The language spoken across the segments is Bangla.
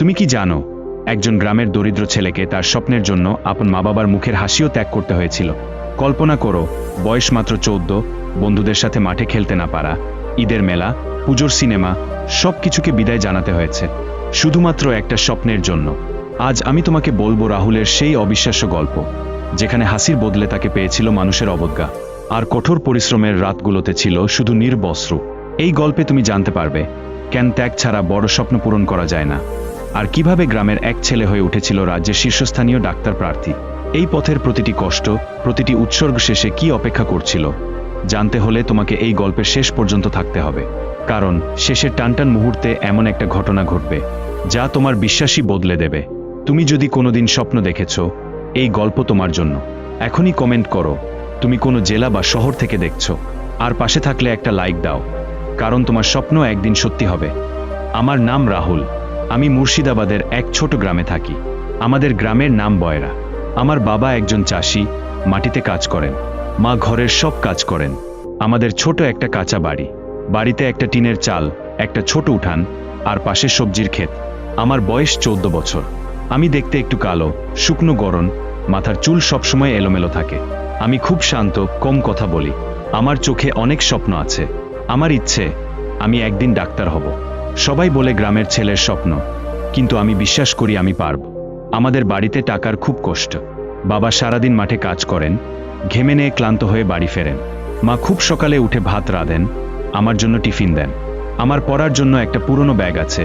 তুমি কি জানো, একজন গ্রামের দরিদ্র ছেলেকে তার স্বপ্নের জন্য আপন মা বাবার মুখের হাসিও ত্যাগ করতে হয়েছিল। কল্পনা করো, বয়স মাত্র চৌদ্দ, বন্ধুদের সাথে মাঠে খেলতে না পারা, ঈদের মেলা, পুজোর সিনেমা সব কিছুকে বিদায় জানাতে হয়েছে। শুধুমাত্র একটা স্বপ্নের জন্য। আজ আমি তোমাকে বলব রাহুলের সেই অবিশ্বাস্য গল্প, যেখানে হাসির বদলে তাকে পেয়েছিল মানুষের অবজ্ঞা। আর কঠোর পরিশ্রমের রাতগুলোতে ছিল শুধু নির্বস্ত্র। এই গল্পে তুমি জানতে পারবে, কেন ত্যাগ ছাড়া বড় স্বপ্ন পূরণ করা যায় না। আর কীভাবে গ্রামের এক ছেলে হয়ে উঠেছিল রাজ্যের শীর্ষস্থানীয় ডাক্তার প্রার্থী। এই পথের প্রতিটি কষ্ট, প্রতিটি উৎসর্গ শেষে কি অপেক্ষা করছিল, জানতে হলে তোমাকে এই গল্পের শেষ পর্যন্ত থাকতে হবে। কারণ শেষের টানটান মুহূর্তে এমন একটা ঘটনা ঘটবে, যা তোমার বিশ্বাসই বদলে দেবে। তুমি যদি কোনোদিন স্বপ্ন দেখেছ, এই গল্প তোমার জন্য। এখনই কমেন্ট করো, তুমি কোনো জেলা বা শহর থেকে দেখছ, আর পাশে থাকলে একটা লাইক দাও, কারণ তোমার স্বপ্ন একদিন সত্যি হবে। আমার নাম রাহুল। আমি মুর্শিদাবাদের এক ছোট গ্রামে থাকি। আমাদের গ্রামের নাম বয়রা। আমার বাবা একজন চাষি, মাটিতে কাজ করেন। মা ঘরের সব কাজ করেন। আমাদের ছোট একটা কাঁচা বাড়ি। বাড়িতে একটা টিনের চাল, একটা ছোট উঠান, আর পাশে সবজির ক্ষেত। আমার বয়স চৌদ্দ বছর। আমি দেখতে একটু কালো, শুকনো গরম মাথার চুল সবসময় এলোমেলো থাকে। আমি খুব শান্ত, কম কথা বলি। আমার চোখে অনেক স্বপ্ন আছে। আমার ইচ্ছে, আমি একদিন ডাক্তার হব। সবাই বলে গ্রামের ছেলের স্বপ্ন, কিন্তু আমি বিশ্বাস করি আমি পারব। আমাদের বাড়িতে টাকার খুব কষ্ট। বাবা সারাদিন মাঠে কাজ করেন, ঘেমে নিয়ে ক্লান্ত হয়ে বাড়ি ফেরেন। মা খুব সকালে উঠে ভাত রাঁধেন, আমার জন্য টিফিন দেন। আমার পড়ার জন্য একটা পুরনো ব্যাগ আছে,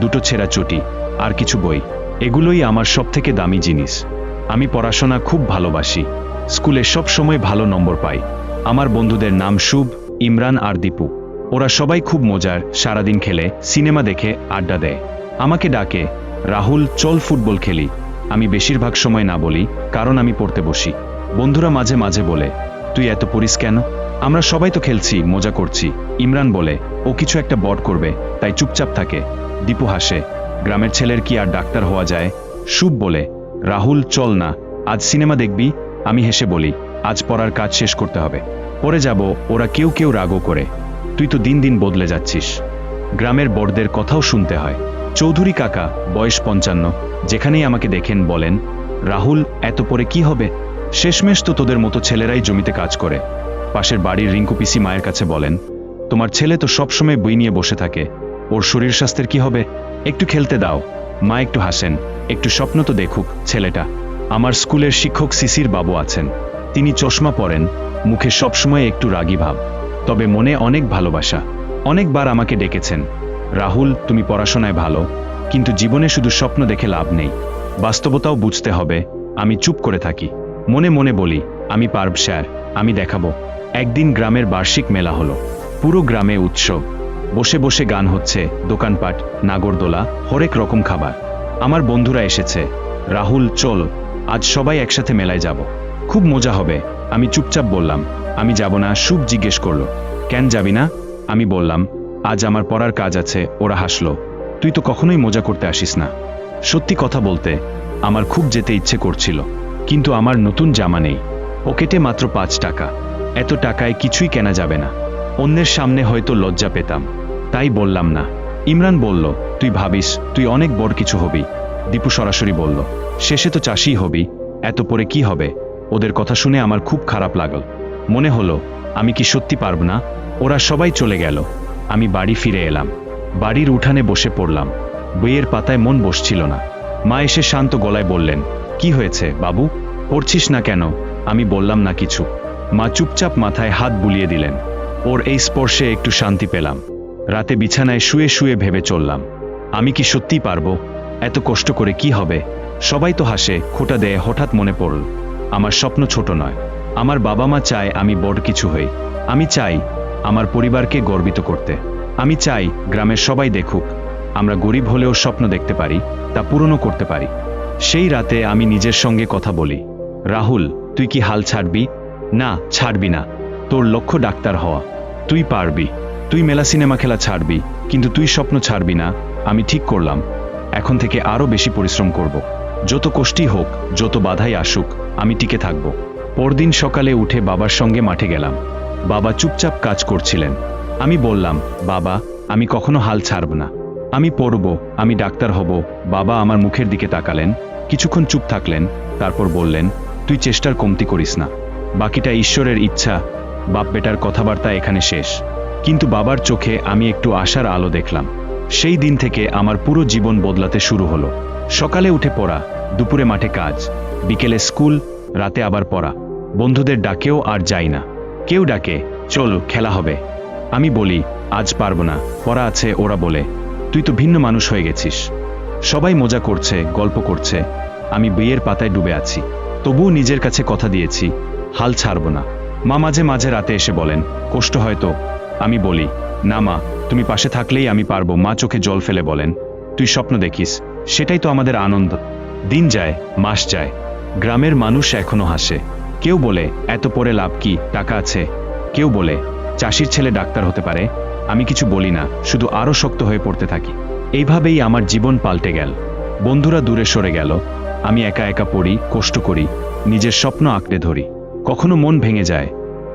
দুটো ছেঁড়া চটি, আর কিছু বই। এগুলোই আমার সবথেকে দামি জিনিস। আমি পড়াশোনা খুব ভালোবাসি, স্কুলে সব সময় ভালো নম্বর পাই। আমার বন্ধুদের নাম শুভ, ইমরান আর দীপু। ওরা সবাই খুব মজার, সারাদিন খেলে, সিনেমা দেখে, আড্ডা দেয়। আমাকে ডাকে, রাহুল, চল ফুটবল খেলি। আমি বেশিরভাগ সময় না বলি, কারণ আমি পড়তে বসি। বন্ধুরা মাঝে মাঝে বলে, তুই এত পড়িস কেন? আমরা সবাই তো খেলছি, মজা করছি। ইমরান বলে, ও কিছু একটা বট করবে। তাই চুপচাপ থাকে। দীপু হাসে, গ্রামের ছেলের কি আর ডাক্তার হওয়া যায়? শুভ বলে, রাহুল, চল না, আজ সিনেমা দেখবি? আমি হেসে বলি, আজ পড়ার কাজ শেষ করতে হবে। পরে যাব, ওরা কেউ কেউ রাগও করে। তুই তো দিন দিন বদলে যাচ্ছিস। গ্রামের বড়দের কথাও শুনতে হয়। চৌধুরী কাকা, বয়স পঞ্চান্ন, যেখানেই আমাকে দেখেন বলেন, রাহুল, এত পরে কি হবে? শেষমেশ তো তোদের মতো ছেলেরাই জমিতে কাজ করে। পাশের বাড়ির রিঙ্কু পিসি মায়ের কাছে বলেন, তোমার ছেলে তো সবসময় বই নিয়ে বসে থাকে। ওর শরীর স্বাস্থ্যের কি হবে? একটু খেলতে দাও। মা একটু হাসেন, একটু স্বপ্ন তো দেখুক ছেলেটা। আমার স্কুলের শিক্ষক সিসির বাবু আছেন। তিনি চশমা পরেন, মুখে সবসময় একটু রাগী ভাব। তবে মনে অনেক ভালোবাসা। অনেকবার আমাকে ডেকেছেন, রাহুল, তুমি পড়াশোনায় ভালো, কিন্তু জীবনে শুধু স্বপ্ন দেখে লাভ নেই। বাস্তবতাও বুঝতে হবে, আমি চুপ করে থাকি। মনে মনে বলি, আমি পারব স্যার, আমি দেখাবো। একদিন গ্রামের বার্ষিক মেলা হলো। পুরো গ্রামে উৎসব। বসে বসে গান হচ্ছে, দোকানপাট, নাগরদোলা, হরেক রকম খাবার। আমার বন্ধুরা এসেছে, রাহুল, চল, আজ সবাই একসাথে মেলায় যাব। খুব মজা হবে, আমি চুপচাপ বললাম আমি যাব না শুভ জিজ্ঞেস করল। কেন যাবি না? আমি বললাম, আজ আমার পড়ার কাজ আছে, ওরা হাসলো। তুই তো কখনোই মজা করতে আসিস না। সত্যি কথা বলতে, আমার খুব যেতে ইচ্ছে করছিল, কিন্তু আমার নতুন জামা নেই। পকেটে মাত্র পাঁচ টাকা। এত টাকায় কিছুই কেনা যাবে না। অন্যের সামনে হয়তো লজ্জা পেতাম। তাই বললাম না। ইমরান বলল, তুই ভাবিস, তুই অনেক বড় কিছু হবি। দীপু সরাসরি বলল, শেষে তো চাষি হবি, এত পরে কি হবে? ওদের কথা শুনে আমার খুব খারাপ লাগল। মনে হলো, আমি কি সত্যি পারব না? ওরা সবাই চলে গেল। আমি বাড়ি ফিরে এলাম। বাড়ির উঠানে বসে পড়লাম। বইয়ের পাতায় মন বসছিল না। মা এসে শান্ত গলায় বললেন, কি হয়েছে, বাবু? পড়ছিস না কেন? আমি বললাম, না কিছু। মা চুপচাপ মাথায় হাত বুলিয়ে দিলেন। ওর এই স্পর্শে একটু শান্তি পেলাম। রাতে বিছানায় শুয়ে শুয়ে ভেবে চললাম। আমি কি সত্যি পারব? এত কষ্ট করে কি হবে? সবাই তো হাসে, খোটা দেয় হঠাৎ মনে পড়ল, আমার স্বপ্ন ছোট নয়। আমার বাবা মা চায় আমি বড় কিছু হই। আমি চাই আমার পরিবারকে গর্বিত করতে। আমি চাই গ্রামের সবাই দেখুক, আমরা গরিব হলেও স্বপ্ন দেখতে পারি, তা পূরণও করতে পারি। সেই রাতে আমি নিজের সঙ্গে কথা বলি, রাহুল, তুই কি হাল ছাড়বি? না ছাড়বি না। তোর লক্ষ্য ডাক্তার হওয়া। তুই পারবি। তুই মেলা সিনেমা খেলা ছাড়বি, কিন্তু তুই স্বপ্ন ছাড়বি না। আমি ঠিক করলাম। এখন থেকে আরও বেশি পরিশ্রম করব। যত কষ্টই হোক, যত বাধাই আসুক, আমি টিকে থাকব। পরদিন সকালে উঠে বাবার সঙ্গে মাঠে গেলাম। বাবা চুপচাপ কাজ করছিলেন। আমি বললাম, বাবা, আমি কখনো হাল ছাড়ব না। আমি পড়ব, আমি ডাক্তার হব। বাবা আমার মুখের দিকে তাকালেন, কিছুক্ষণ চুপ থাকলেন, তারপর বললেন, তুই চেষ্টার কমতি করিস না। বাকিটা ঈশ্বরের ইচ্ছা বাপ বেটার কথাবার্তা এখানে শেষ। কিন্তু বাবার চোখে আমি একটু আশার আলো দেখলাম। সেই দিন থেকে আমার পুরো জীবন বদলাতে শুরু হলো। সকালে উঠে পড়া, দুপুরে মাঠে কাজ, বিকেলে স্কুল, রাতে আবার পড়া। বন্ধুদের ডাকেও আর যাই না। কেউ ডাকে, চল, খেলা হবে। আমি বলি, আজ পারব না, পড়া আছে ওরা বলে। তুই তো ভিন্ন মানুষ হয়ে গেছিস। সবাই মজা করছে, গল্প করছে। আমি বিয়ের পাতায় ডুবে আছি। তবুও নিজের কাছে কথা দিয়েছি, হাল ছাড়ব না। মা মাঝে মাঝে রাতে এসে বলেন, কষ্ট হয়তো আমি বলি, না মা, তুমি পাশে থাকলেই আমি পারব। মা চোখে জল ফেলে বলেন, তুই স্বপ্ন দেখিস, সেটাই তো আমাদের আনন্দ। দিন যায়, মাস যায়। গ্রামের মানুষ এখনও হাসে। কেউ বলে, এত পরে লাভ কি? টাকা আছে। কেউ বলে, চাষির ছেলে ডাক্তার হতে পারে। আমি কিছু বলি না, শুধু আরও শক্ত হয়ে পড়তে থাকি। এইভাবেই আমার জীবন পাল্টে গেল। বন্ধুরা দূরে সরে গেল। আমি একা একা পড়ি, কষ্ট করি, নিজের স্বপ্ন আঁকড়ে ধরি। কখনো মন ভেঙে যায়,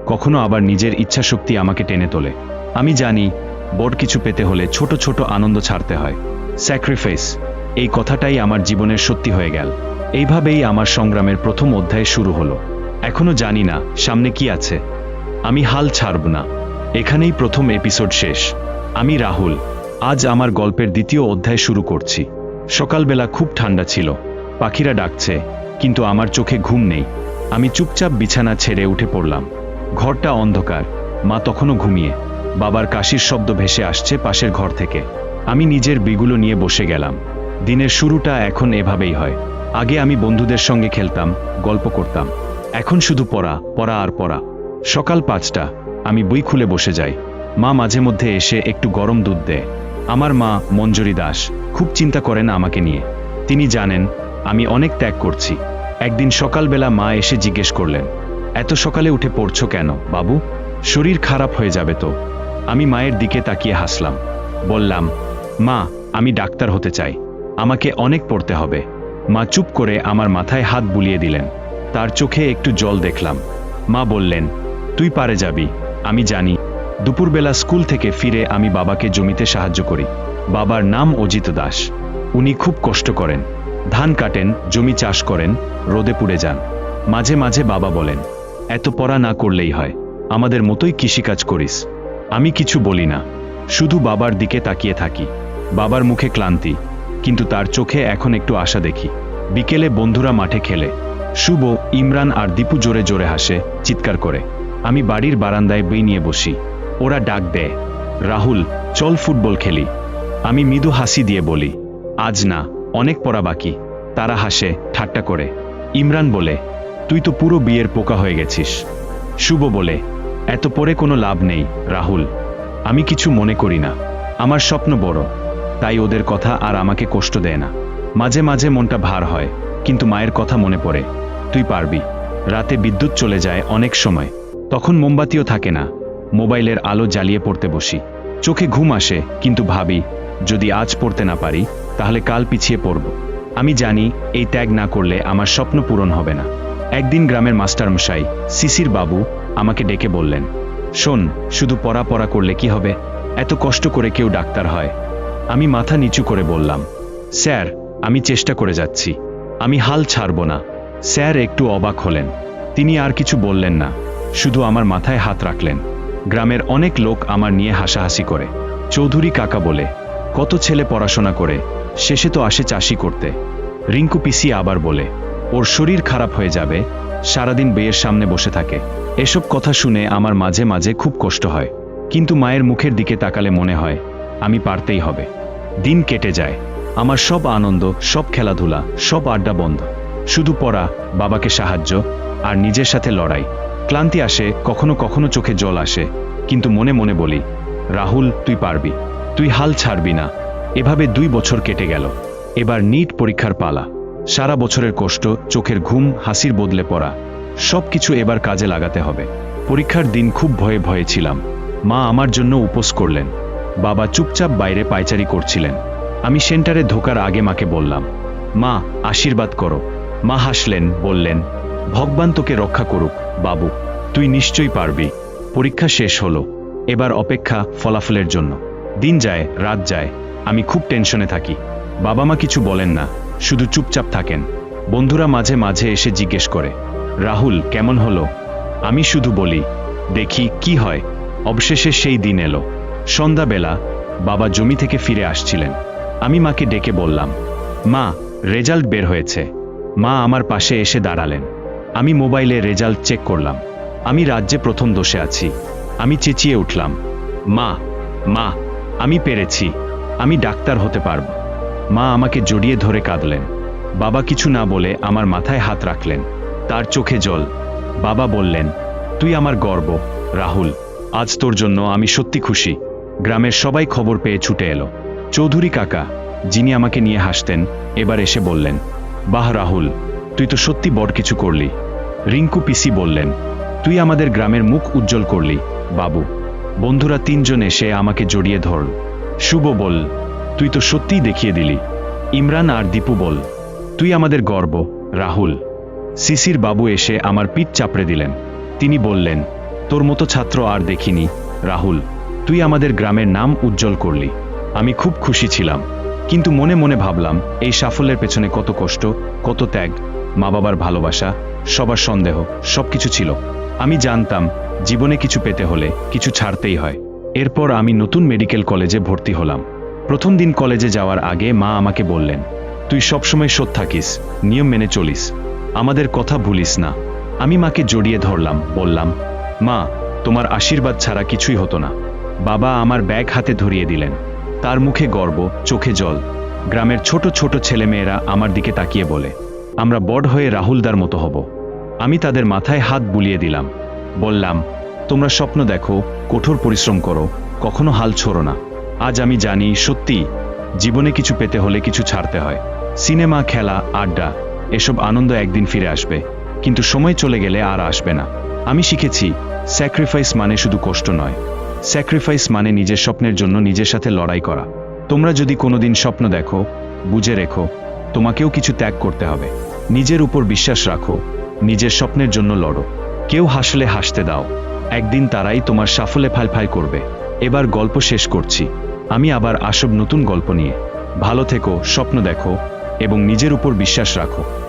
কখনো আবার নিজের ইচ্ছাশক্তি আমাকে টেনে তোলে। আমি জানি, বড় কিছু পেতে হলে ছোট ছোট আনন্দ ছাড়তে হয়। স্যাক্রিফাইস, এই কথাটাই আমার জীবনের সত্যি হয়ে গেল। এইভাবেই আমার সংগ্রামের প্রথম অধ্যায় শুরু হলো। এখনও জানি না, সামনে কি আছে। আমি হাল ছাড়ব না। এখানেই প্রথম এপিসোড শেষ। আমি রাহুল। আজ আমার গল্পের দ্বিতীয় অধ্যায় শুরু করছি। সকালবেলা খুব ঠান্ডা ছিল। পাখিরা ডাকছে, কিন্তু আমার চোখে ঘুম নেই। আমি চুপচাপ বিছানা ছেড়ে উঠে পড়লাম। ঘরটা অন্ধকার। মা তখনও ঘুমিয়ে। বাবার কাশির শব্দ ভেসে আসছে পাশের ঘর থেকে। আমি নিজের বিগুলো নিয়ে বসে গেলাম। দিনের শুরুটা এখন এভাবেই হয়। আগে আমি বন্ধুদের সঙ্গে খেলতাম, গল্প করতাম। এখন শুধু পড়া পড়া আর পড়া। সকাল পাঁচটা, আমি বই খুলে বসে যাই। মা মাঝে মধ্যে এসে একটু গরম দুধ দেয়। আমার মা মঞ্জুরি দাস, খুব চিন্তা করেন আমাকে নিয়ে। তিনি জানেন, আমি অনেক ত্যাগ করছি। একদিন সকালবেলা মা এসে জিজ্ঞেস করলেন, এত সকালে উঠে পড়ছো কেন, বাবু? শরীর খারাপ হয়ে যাবে তো? আমি মায়ের দিকে তাকিয়ে হাসলাম। বললাম, মা, আমি ডাক্তার হতে চাই। আমাকে অনেক পড়তে হবে। মা চুপ করে আমার মাথায় হাত বুলিয়ে দিলেন। তার চোখে একটু জল দেখলাম। মা বললেন, তুই পারে যাবি, আমি জানি। দুপুরবেলা স্কুল থেকে ফিরে আমি বাবাকে জমিতে সাহায্য করি। বাবার নাম অজিত দাস। উনি খুব কষ্ট করেন। ধান কাটেন, জমি চাষ করেন, রোদে পুড়ে যান। মাঝে মাঝে বাবা বলেন, এত পড়া না করলেই হয়। আমাদের মতোই কৃষিকাজ করিস। আমি কিছু বলি না। শুধু বাবার দিকে তাকিয়ে থাকি। বাবার মুখে ক্লান্তি। কিন্তু তার চোখে এখন একটু আশা দেখি। বিকেলে বন্ধুরা মাঠে খেলে। শুভ, ইমরান আর দীপু জোরে জোরে হাসে, চিৎকার করে। আমি বাড়ির বারান্দায় বই নিয়ে বসি। ওরা ডাক দেয়, রাহুল, চল ফুটবল খেলি। আমি মৃদু হাসি দিয়ে বলি, আজ না, অনেক পড়া বাকি। তারা হাসে, ঠাট্টা করে। ইমরান বলে, তুই তো পুরো বিয়ের পোকা হয়ে গেছিস। শুভ বলে, এত পরে কোনো লাভ নেই, রাহুল। আমি কিছু মনে করি না। আমার স্বপ্ন বড়। তাই ওদের কথা আর আমাকে কষ্ট দেয় না। মাঝে মাঝে মনটা ভার হয়। কিন্তু মায়ের কথা মনে পড়ে। তুই পারবি। রাতে বিদ্যুৎ চলে যায় অনেক সময়। তখন মোমবাতিও থাকে না। মোবাইলের আলো জ্বালিয়ে পড়তে বসি। চোখে ঘুম আসে, কিন্তু ভাবি, যদি আজ পড়তে না পারি, তাহলে কাল পিছিয়ে পড়ব। আমি জানি, এই ত্যাগ না করলে আমার স্বপ্ন পূরণ হবে না। একদিন গ্রামের মাস্টারমশাই, সিসির বাবু, আমাকে ডেকে বললেন, শোন, শুধু পড়া পড়া করলে কি হবে? এত কষ্ট করে কেউ ডাক্তার হয়। আমি মাথা নিচু করে বললাম, স্যার, আমি চেষ্টা করে যাচ্ছি। আমি হাল ছাড়ব না। স্যার একটু অবাক হলেন। তিনি আর কিছু বললেন না। শুধু আমার মাথায় হাত রাখলেন। গ্রামের অনেক লোক আমার নিয়ে হাসাহাসি করে। চৌধুরী কাকা বলে, কত ছেলে পড়াশোনা করে, শেষে তো আসে চাষি করতে। রিঙ্কু পিসি আবার বলে, ওর শরীর খারাপ হয়ে যাবে, সারাদিন বিয়ের সামনে বসে থাকে। এসব কথা শুনে আমার মাঝে মাঝে খুব কষ্ট হয়। কিন্তু মায়ের মুখের দিকে তাকালে মনে হয়, আমি পারতেই হবে। দিন কেটে যায়। আমার সব আনন্দ, সব খেলাধুলা, সব আড্ডা বন্ধ। শুধু পড়া, বাবাকে সাহায্য আর নিজের সাথে লড়াই। ক্লান্তি আসে, কখনো কখনো চোখে জল আসে, কিন্তু মনে মনে বলি, রাহুল, তুই পারবি, তুই হাল ছাড়বি না। এভাবে দুই বছর কেটে গেল। এবার নিট পরীক্ষার পালা। সারা বছরের কষ্ট, চোখের ঘুম, হাসির বদলে পড়া সব কিছু এবার কাজে লাগাতে হবে। পরীক্ষার দিন খুব ভয়ে ভয়ে ছিলাম। মা আমার জন্য উপোস করলেন। বাবা চুপচাপ বাইরে পায়চারি করছিলেন। আমি সেন্টারে ঢোকার আগে মাকে বললাম, মা, আশীর্বাদ করো। মা হাসলেন, বললেন, ভগবান তোকে রক্ষা করুক, বাবু, তুই নিশ্চয়ই পারবি। পরীক্ষা শেষ হলো, এবার অপেক্ষা ফলাফলের জন্য। দিন যায়, রাত যায়, আমি খুব টেনশনে থাকি। বাবা মা কিছু বলেন না, শুধু চুপচাপ থাকেন। বন্ধুরা মাঝে মাঝে এসে জিজ্ঞেস করে, রাহুল, কেমন হলো? আমি শুধু বলি, দেখি কি হয়। অবশেষে সেই দিন এলো। সন্ধ্যাবেলা বাবা জমি থেকে ফিরে আসছিলেন। আমি মাকে ডেকে বললাম, মা, রেজাল্ট বের হয়েছে। মা আমার পাশে এসে দাঁড়ালেন। আমি মোবাইলে রেজাল্ট চেক করলাম। আমি রাজ্যে প্রথম দোষে আছি। আমি চেঁচিয়ে উঠলাম, মা মা, আমি পেরেছি। আমি ডাক্তার হতে পারব। মা আমাকে জড়িয়ে ধরে কাঁদলেন। বাবা কিছু না বলে আমার মাথায় হাত রাখলেন। তার চোখে জল। বাবা বললেন, তুই আমার গর্ব, রাহুল। আজ তোর জন্য আমি সত্যি খুশি। গ্রামের সবাই খবর পেয়ে ছুটে এলো। চৌধুরী কাকা, যিনি আমাকে নিয়ে হাসতেন, এবার এসে বললেন, বাহ রাহুল, তুই তো সত্যি বড় কিছু করলি। রিঙ্কু পিসি বললেন, তুই আমাদের গ্রামের মুখ উজ্জ্বল করলি, বাবু। বন্ধুরা তিনজন এসে আমাকে জড়িয়ে ধরল। শুভ বল, তুই তো সত্যিই দেখিয়ে দিলি। ইমরান আর দীপু বল, তুই আমাদের গর্ব, রাহুল। সিসির বাবু এসে আমার পিঠ চাপড়ে দিলেন। তিনি বললেন, তোর মতো ছাত্র আর দেখিনি, রাহুল। তুই আমাদের গ্রামের নাম উজ্জ্বল করলি। আমি খুব খুশি ছিলাম। কিন্তু মনে মনে ভাবলাম, এই সাফল্যের পেছনে কত কষ্ট, কত ত্যাগ মা বাবার ভালোবাসা, সবার সন্দেহ, সবকিছু ছিল। আমি জানতাম, জীবনে কিছু পেতে হলে কিছু ছাড়তেই হয়। এরপর আমি নতুন মেডিকেল কলেজে ভর্তি হলাম। প্রথম দিন কলেজে যাওয়ার আগে মা আমাকে বললেন, তুই সবসময় সৎ থাকিস, নিয়ম মেনে চলিস। আমাদের কথা ভুলিস না। আমি মাকে জড়িয়ে ধরলাম, বললাম, মা, তোমার আশীর্বাদ ছাড়া কিছুই হতো না। বাবা আমার ব্যাগ হাতে ধরিয়ে দিলেন। তার মুখে গর্ব, চোখে জল। গ্রামের ছোট ছোট ছেলেমেয়েরা আমার দিকে তাকিয়ে বলে, আমরা বড় হয়ে রাহুলদার মতো হব। আমি তাদের মাথায় হাত বুলিয়ে দিলাম। বললাম, তোমরা স্বপ্ন দেখো, কঠোর পরিশ্রম করো, কখনো হাল ছোড়ো না। আজ আমি জানি, সত্যি, জীবনে কিছু পেতে হলে কিছু ছাড়তে হয়। সিনেমা, খেলা, আড্ডা, এসব আনন্দ একদিন ফিরে আসবে। কিন্তু সময় চলে গেলে আর আসবে না। আমি শিখেছি, স্যাক্রিফাইস মানে শুধু কষ্ট নয়। স্যাক্রিফাইস মানে নিজের স্বপ্নের জন্য নিজের সাথে লড়াই করা। তোমরা যদি কোনোদিন স্বপ্ন দেখো, বুঝে রেখো, তোমাকেও কিছু ত্যাগ করতে হবে। নিজের উপর বিশ্বাস রাখো, নিজের স্বপ্নের জন্য লড়ো। কেউ হাসলে হাসতে দাও, একদিন তারাই তোমার সাফল্যে ফালফাল করবে। এবার গল্প শেষ করছি। আমি আবার আসব নতুন গল্প নিয়ে। ভালো থেকো, স্বপ্ন দেখো, এবং নিজের উপর বিশ্বাস রাখো।